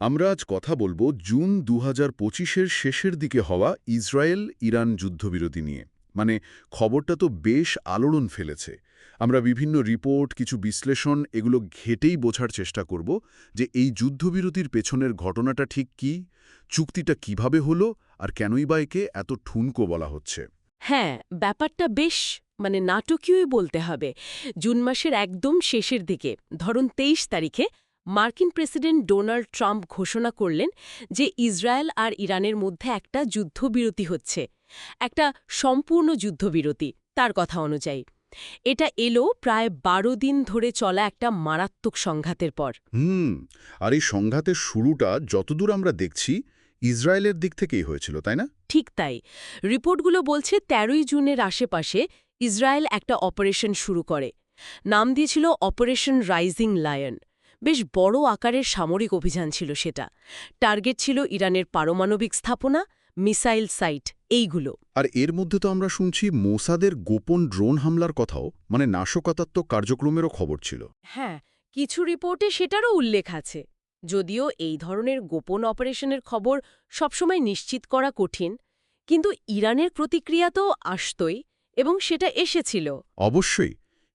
আমরা আজ কথা বলব জুন দু হাজার শেষের দিকে হওয়া ইসরায়েল ইরান যুদ্ধবিরতি নিয়ে। মানে খবরটা তো বেশ আলোড়ন ফেলেছে। আমরা বিভিন্ন রিপোর্ট, কিছু বিশ্লেষণ, এগুলো ঘেটেই বোঝার চেষ্টা করব যে এই যুদ্ধবিরতির পেছনের ঘটনাটা ঠিক কি, চুক্তিটা কীভাবে হলো, আর কেনই বা একে এত ঠুনকো বলা হচ্ছে। হ্যাঁ ব্যাপারটা বেশ মানে নাটকীয়ই বলতে হবে। জুন মাসের একদম শেষের দিকে, ধরুন তেইশ তারিখে মার্কিন প্রেসিডেন্ট ডোনাল্ড ট্রাম্প ঘোষণা করলেন যে ইসরায়েল আর ইরানের মধ্যে একটা যুদ্ধবিরতি হচ্ছে একটা সম্পূর্ণ যুদ্ধবিরতি তার কথা অনুযায়ী। এটা এলো প্রায় বারো দিন ধরে চলা একটা মারাত্মক সংঘাতের পর। হুম আর এই সংঘাতের শুরুটা যতদূর আমরা দেখছি ইসরায়েলের দিক থেকেই হয়েছিল তাই না? ঠিক তাই। রিপোর্টগুলো বলছে তেরোই জুনের আশেপাশে ইসরায়েল একটা অপারেশন শুরু করে। নাম দিয়েছিল অপারেশন রাইজিং লায়ন। বেশ বড় আকারের সামরিক অভিযান ছিল সেটা। টার্গেট ছিল ইরানের পারমাণবিক স্থাপনা মিসাইল সাইট এইগুলো। আর এর মধ্যে তো আমরা শুনছি মোসাদের গোপন ড্রোন হামলার কথাও মানে নাশকতাত্মক কার্যক্রমেরও খবর ছিল। হ্যাঁ কিছু রিপোর্টে সেটারও উল্লেখ আছে। যদিও এই ধরনের গোপন অপারেশনের খবর সবসময় নিশ্চিত করা কঠিন কিন্তু ইরানের প্রতিক্রিয়া তো আসতই এবং সেটা এসেছিল। অবশ্যই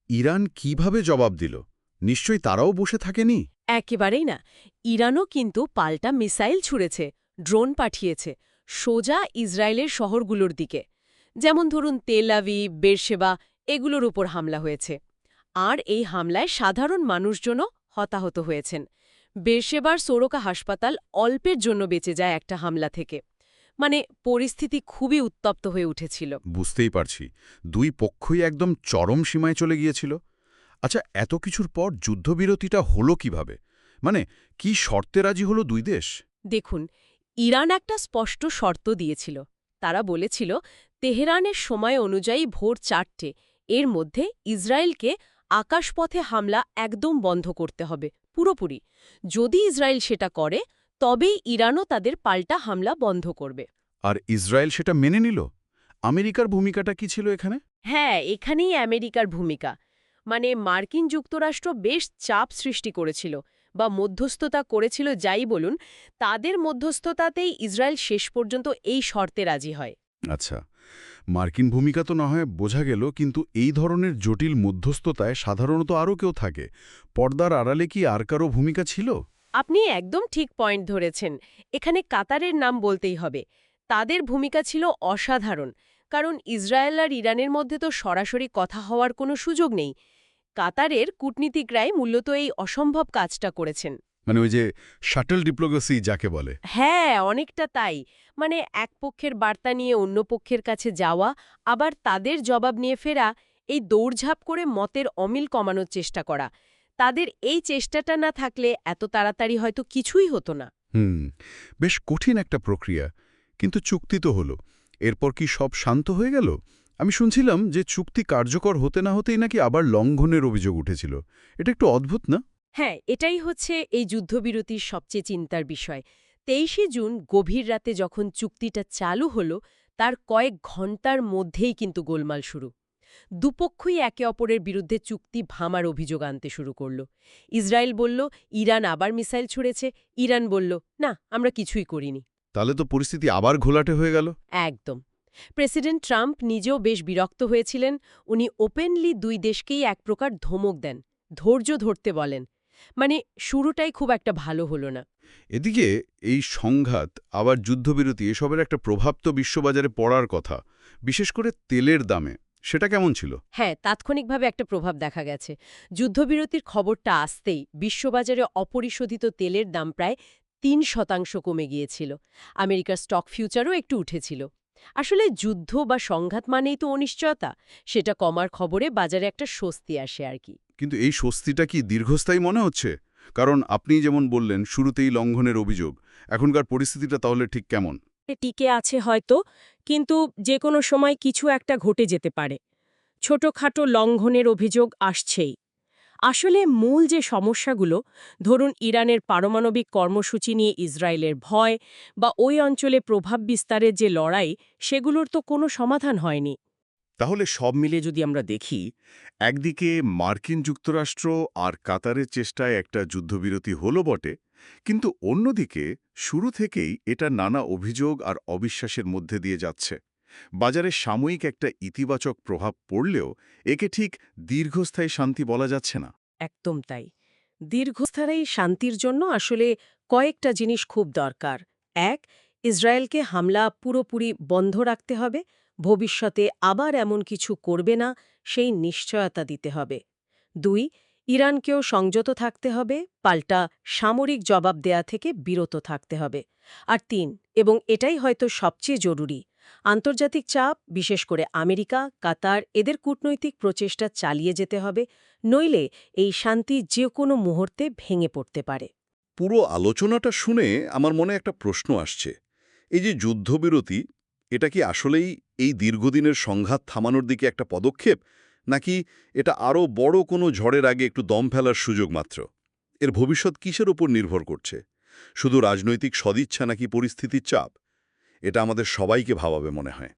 ইরান কীভাবে জবাব দিল? নিশ্চয়ই তারাও বসে থাকেনি? একেবারেই না। ইরানও কিন্তু পাল্টা মিসাইল ছুড়েছে ড্রোন পাঠিয়েছে সোজা ইসরায়েলের শহরগুলোর দিকে। যেমন ধরুন তেলাভি বেরশেবা এগুলোর উপর হামলা হয়েছে। আর এই হামলায় সাধারণ মানুষজনও হতাহত হয়েছেন। বেরশেবার সোরকা হাসপাতাল অল্পের জন্য বেঁচে যায় একটা হামলা থেকে। মানে পরিস্থিতি খুবই উত্তপ্ত হয়ে উঠেছিল। বুঝতেই পারছি। দুই পক্ষই একদম চরম সীমায় চলে গিয়েছিল। আচ্ছা এত কিছুর পর যুদ্ধবিরতিটা হলো কীভাবে? মানে কি শর্তে রাজি হলো দুই দেশ? দেখুন ইরান একটা স্পষ্ট শর্ত দিয়েছিল। তারা বলেছিল তেহরানের সময় অনুযায়ী ভোর চারটে এর মধ্যে ইসরায়েলকে আকাশপথে হামলা একদম বন্ধ করতে হবে পুরোপুরি। যদি ইসরায়েল সেটা করে তবেই ইরানও তাদের পাল্টা হামলা বন্ধ করবে। আর ইসরায়েল সেটা মেনে নিল? আমেরিকার ভূমিকাটা কি ছিল এখানে? হ্যাঁ এখানেই আমেরিকার ভূমিকা। মানে মার্কিন যুক্তরাষ্ট্র বেশ চাপ সৃষ্টি করেছিল বা মধ্যস্থতা করেছিল যাই বলুন তাদের মধ্যস্থতাতেই ইসরায়েল শেষ পর্যন্ত এই শর্তে রাজি হয়। আচ্ছা মার্কিন ভূমিকা তো না হয় বোঝা গেল কিন্তু এই ধরনের জটিল মধ্যস্থতায় সাধারণত আরও কেউ থাকে। পর্দার আড়ালে কি আর কারও ভূমিকা ছিল? আপনি একদম ঠিক পয়েন্ট ধরেছেন। এখানে কাতারের নাম বলতেই হবে। তাদের ভূমিকা ছিল অসাধারণ। কারণ ইসরায়েল আর ইরানের মধ্যে তো সরাসরি কথা হওয়ার কোনো সুযোগ নেই। কাতারের কূটনীতিকরাই মূলত এই অসম্ভব কাজটা করেছেন। মানে ওই যে শাটল ডিপ্লোমেসি যাকে বলে। হ্যাঁ অনেকটা তাই। মানে এক পক্ষের বার্তা নিয়ে অন্য পক্ষের কাছে যাওয়া আবার তাদের জবাব নিয়ে ফেরা এই দৌড়ঝাঁপ করে মতের অমিল কমানোর চেষ্টা করা। তাদের এই চেষ্টাটা না থাকলে এত তাড়াতাড়ি হয়তো কিছুই হতো না। হুম বেশ কঠিন একটা প্রক্রিয়া কিন্তু চুক্তি তো হলো। এরপর কি সব শান্ত হয়ে গেল? আমি শুনছিলাম যে চুক্তি কার্যকর হতে না হতেই নাকি আবার লঙ্ঘনের অভিযোগ উঠেছিল। এটা একটু অদ্ভুত, না? হ্যাঁ এটাই হচ্ছে এই যুদ্ধবিরতির সবচেয়ে চিন্তার বিষয়। তেইশে জুন গভীর রাতে যখন চুক্তিটা চালু হলো, তার কয়েক ঘণ্টার মধ্যেই কিন্তু গোলমাল শুরু। দুপক্ষই একে অপরের বিরুদ্ধে চুক্তি ভামার অভিযোগ আনতে শুরু করল। ইসরায়েল বলল, ইরান আবার মিসাইল ছুড়েছে। ইরান বলল, না, আমরা কিছুই করিনি। তাহলে তো পরিস্থিতি আবার ঘোলাটে হয়ে গেল। একদম। প্রেসিডেন্ট ট্রাম্প নিজেও বেশ বিরক্ত হয়েছিলেন। উনি ওপেনলি দুই দেশকেই এক প্রকার ধমক দেন ধৈর্য ধরতে বলেন। মানে শুরুটাই খুব একটা ভালো হলো না। এদিকে এই সংঘাত আবার যুদ্ধবিরতি এসবের একটা প্রভাব তো বিশ্ববাজারে পড়ার কথা। বিশেষ করে তেলের দামে সেটা কেমন ছিল? হ্যাঁ তাৎক্ষণিকভাবে একটা প্রভাব দেখা গেছে। যুদ্ধবিরতির খবরটা আসতেই বিশ্ববাজারে অপরিশোধিত তেলের দাম প্রায় তিন শতাংশ কমে গিয়েছিল। আমেরিকার স্টক ফিউচারও একটু উঠেছিল। আসলে যুদ্ধ বা সংঘাত মানেই তো অনিশ্চয়তা সেটা কমার খবরে বাজারে একটা স্বস্তি আসে আর কি। কিন্তু এই স্বস্তিটা কি দীর্ঘস্থায়ী মনে হচ্ছে? কারণ আপনি যেমন বললেন শুরুতেই লঙ্ঘনের অভিযোগ এখনকার পরিস্থিতিটা তাহলে ঠিক কেমন? টিকে আছে হয়তো কিন্তু যে কোনো সময় কিছু একটা ঘটে যেতে পারে। ছোটখাটো লঙ্ঘনের অভিযোগ আসছেই। আসলে মূল যে সমস্যাগুলো, ধরুন ইরানের পারমাণবিক কর্মসূচি নিয়ে ইসরায়েলের ভয় বা ওই অঞ্চলে প্রভাব বিস্তারের যে লড়াই, সেগুলোর তো কোনো সমাধান হয়নি। তাহলে সব মিলে যদি আমরা দেখি, একদিকে মার্কিন যুক্তরাষ্ট্র আর কাতারের চেষ্টায় একটা যুদ্ধবিরতি হলো বটে, কিন্তু অন্যদিকে শুরু থেকেই এটা নানা অভিযোগ আর অবিশ্বাসের মধ্যে দিয়ে যাচ্ছে। বাজারে সাময়িক একটা ইতিবাচক প্রভাব পড়লেও একে ঠিক দীর্ঘস্থায়ী শান্তি বলা যাচ্ছে না। একদম তাই। দীর্ঘস্থায়ী শান্তির জন্য আসলে কয়েকটা জিনিস খুব দরকার। এক, ইসরায়েলকে হামলা পুরোপুরি বন্ধ রাখতে হবে। ভবিষ্যতে আবার এমন কিছু করবে না, সেই নিশ্চয়তা দিতে হবে। দুই, ইরানকেও সংযত থাকতে হবে। পাল্টা সামরিক জবাব দেয়া থেকে বিরত থাকতে হবে। আর তিন, এবং এটাই হয়তো সবচেয়ে জরুরি আন্তর্জাতিক চাপ, বিশেষ করে আমেরিকা, কাতার, এদের কূটনৈতিক প্রচেষ্টা চালিয়ে যেতে হবে, নইলে এই শান্তি যে কোনো মুহূর্তে ভেঙে পড়তে পারে। পুরো আলোচনাটা শুনে আমার মনে একটা প্রশ্ন আসছে। এই যে যুদ্ধবিরতি, এটা কি আসলেই এই দীর্ঘদিনের সংঘাত থামানোর দিকে একটা পদক্ষেপ? নাকি এটা আরও বড় কোনো ঝড়ের আগে একটু দম ফেলার সুযোগ মাত্র? এর ভবিষ্যৎ কিসের উপর নির্ভর করছে? শুধু রাজনৈতিক সদিচ্ছা নাকি পরিস্থিতির চাপ? এটা আমাদের সবাইকে ভাবাবে মনে হয়।